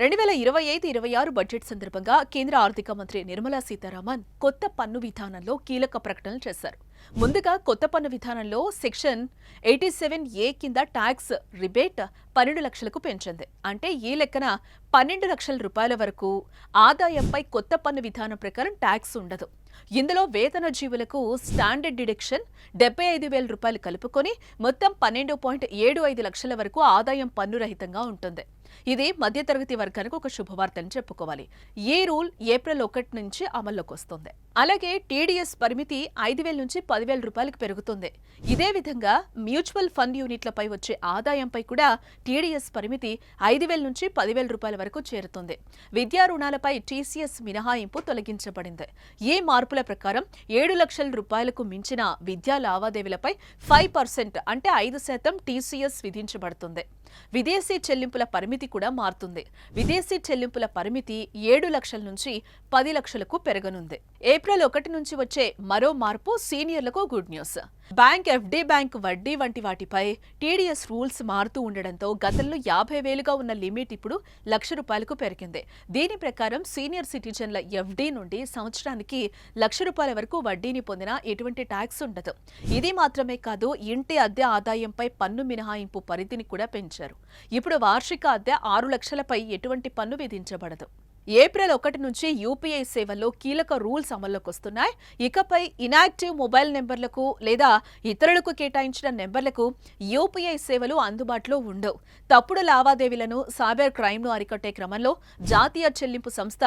రెండు వేల ఇరవై ఐదు ఇరవై ఆరు బడ్జెట్ సందర్భంగా కేంద్ర ఆర్థిక మంత్రి నిర్మలా సీతారామన్ కొత్త పన్ను విధానంలో కీలక ప్రకటనలు చేశారు. ముందుగా కొత్త పన్ను విధానంలో సెక్షన్ ఎయిటీ సెవెన్ ఏ కింద ట్యాక్స్ రిబేట్ పన్నెండు లక్షలకు పెంచింది. అంటే ఈ లెక్కన పన్నెండు లక్షల రూపాయల వరకు ఆదాయంపై కొత్త పన్ను విధానం ప్రకారం ట్యాక్స్ ఉండదు. ఇందులో వేతన జీవులకు స్టాండర్డ్ డిడక్షన్ డెబ్బై ఐదు వేల రూపాయలు కలుపుకొని మొత్తం పన్నెండు పాయింట్ ఏడు ఐదు లక్షల వరకు ఆదాయం పన్ను రహితంగా ఉంటుంది. ఇది మధ్యతరగతి వర్గానికి ఒక శుభవార్తని చెప్పుకోవాలి. ఈ రూల్ ఏప్రిల్ ఒకటి నుంచి అమల్లోకి వస్తుంది. అలాగే టీడీఎస్ పరిమితి ఐదు వేల నుంచి పదివేల రూపాయలకు పెరుగుతుంది. ఇదే విధంగా మ్యూచువల్ ఫండ్ యూనిట్లపై వచ్చే ఆదాయంపై కూడా టీడీఎస్ పరిమితి ఐదు వేల నుంచి పదివేల రూపాయల వరకు చేరుతుంది. విద్యా రుణాలపై టీసీఎస్ మినహాయింపు తొలగించబడింది. ఈ మార్పుల ప్రకారం ఏడు లక్షల రూపాయలకు మించిన విద్యా లావాదేవీలపై ఫైవ్ పర్సెంట్ అంటే ఐదు శాతం టీసీఎస్ విధించబడుతుంది. విదేశీ చెల్లింపుల పరిమితి కూడా మారుతుంది. విదేశీ చెల్లింపుల పరిమితి ఏడు లక్షల నుంచి పది లక్షలకు పెరగనుంది. ఏప్రిల్ ఒకటి నుంచి వచ్చే మరో మార్పు సీనియర్లకు good news. Bank FD bank వడ్డీ వంటి వాటిపై టీడీఎస్ రూల్స్ మారుతూ ఉండడంతో గతంలో యాభై వేలుగా ఉన్న లిమిట్ ఇప్పుడు లక్ష రూపాయలకు పెరిగింది. దీని ప్రకారం సీనియర్ సిటిజన్ల ఎఫ్డి నుండి సంవత్సరానికి లక్ష రూపాయల వరకు వడ్డీని పొందిన ఎటువంటి ట్యాక్స్ ఉండదు. ఇది మాత్రమే కాదు ఇంటి అద్దె ఆదాయంపై పన్ను మినహాయింపు పరిధిని కూడా పెంచారు. ఇప్పుడు వార్షిక అద్దె ఆరు లక్షలపై ఎటువంటి పన్ను విధించబడదు. ఏప్రిల్ ఒకటి నుంచి యూపీఐ సేవల్లో కీలక రూల్స్ అమల్లోకి వస్తున్నాయి. ఇకపై ఇనాక్టివ్ మొబైల్ నెంబర్లకు లేదా ఇతరులకు కేటాయించిన నెంబర్లకు యూపీఐ సేవలు అందుబాటులో ఉండవు. తప్పుడు లావాదేవీలను సైబర్ క్రైమ్ను అరికట్టే క్రమంలో జాతీయ చెల్లింపు సంస్థ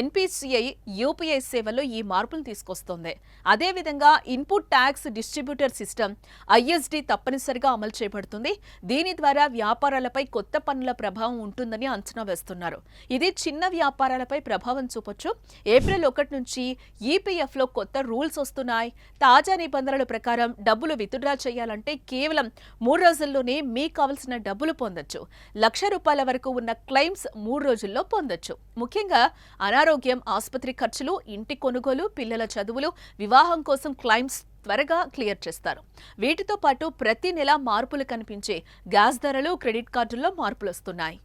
ఎన్పిసిఐ యూపీఐ సేవల్లో ఈ మార్పులు తీసుకొస్తోంది. అదేవిధంగా input tax distributor system ISD తప్పనిసరిగా అమలు చేయబడుతుంది దీని ద్వారా వ్యాపారాలపై కొత్త పన్నుల ప్రభావం ఉంటుందని అంచనా వేస్తున్నారు. ఇది చిన్న వ్యాపారం వ్యాపారాలపై ప్రభావం చూపొచ్చు. ఏప్రిల్ ఒకటి నుంచి ఈపీఎఫ్లో కొత్త రూల్స్ వస్తున్నాయి. తాజా నిబంధనల ప్రకారం డబ్బులు విత్డ్రా చేయాలంటే కేవలం మూడు రోజుల్లోనే మీకు కావలసిన డబ్బులు పొందొచ్చు. లక్ష రూపాయల వరకు ఉన్న క్లెయిమ్స్ మూడు రోజుల్లో పొందొచ్చు. ముఖ్యంగా అనారోగ్యం ఆసుపత్రి ఖర్చులు ఇంటి కొనుగోలు పిల్లల చదువులు వివాహం కోసం క్లైమ్స్ త్వరగా క్లియర్ చేస్తారు. వీటితో పాటు ప్రతి నెల మార్పులు కనిపించే గ్యాస్ ధరలు క్రెడిట్ కార్డుల్లో మార్పులు వస్తున్నాయి.